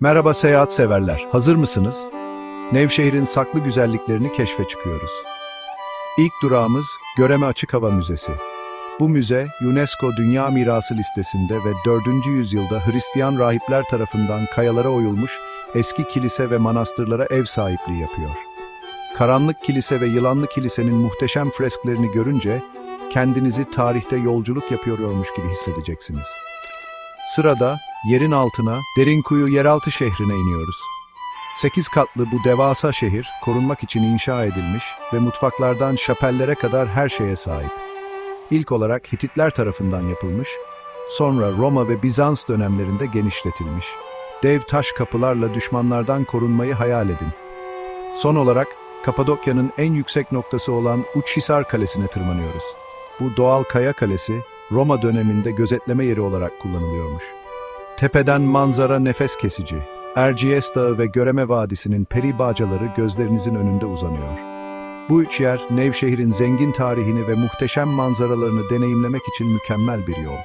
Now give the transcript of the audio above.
Merhaba seyahat severler, hazır mısınız? Nevşehir'in saklı güzelliklerini keşfe çıkıyoruz. İlk durağımız Göreme Açık Hava Müzesi. Bu müze, UNESCO Dünya Mirası listesinde ve 4. yüzyılda Hristiyan rahipler tarafından kayalara oyulmuş eski kilise ve manastırlara ev sahipliği yapıyor. Karanlık Kilise ve Yılanlı Kilise'nin muhteşem fresklerini görünce kendinizi tarihte yolculuk yapıyormuş gibi hissedeceksiniz. Sırada yerin altına, Derinkuyu yeraltı şehrine iniyoruz. 8 katlı bu devasa şehir korunmak için inşa edilmiş ve mutfaklardan şapellere kadar her şeye sahip. İlk olarak Hititler tarafından yapılmış, sonra Roma ve Bizans dönemlerinde genişletilmiş. Dev taş kapılarla düşmanlardan korunmayı hayal edin. Son olarak Kapadokya'nın en yüksek noktası olan Uçhisar Kalesi'ne tırmanıyoruz. Bu doğal kaya kalesi Roma döneminde gözetleme yeri olarak kullanılıyormuş. Tepeden manzara nefes kesici. Erciyes Dağı ve Göreme Vadisi'nin peri bağcaları gözlerinizin önünde uzanıyor. Bu üç yer Nevşehir'in zengin tarihini ve muhteşem manzaralarını deneyimlemek için mükemmel bir yol.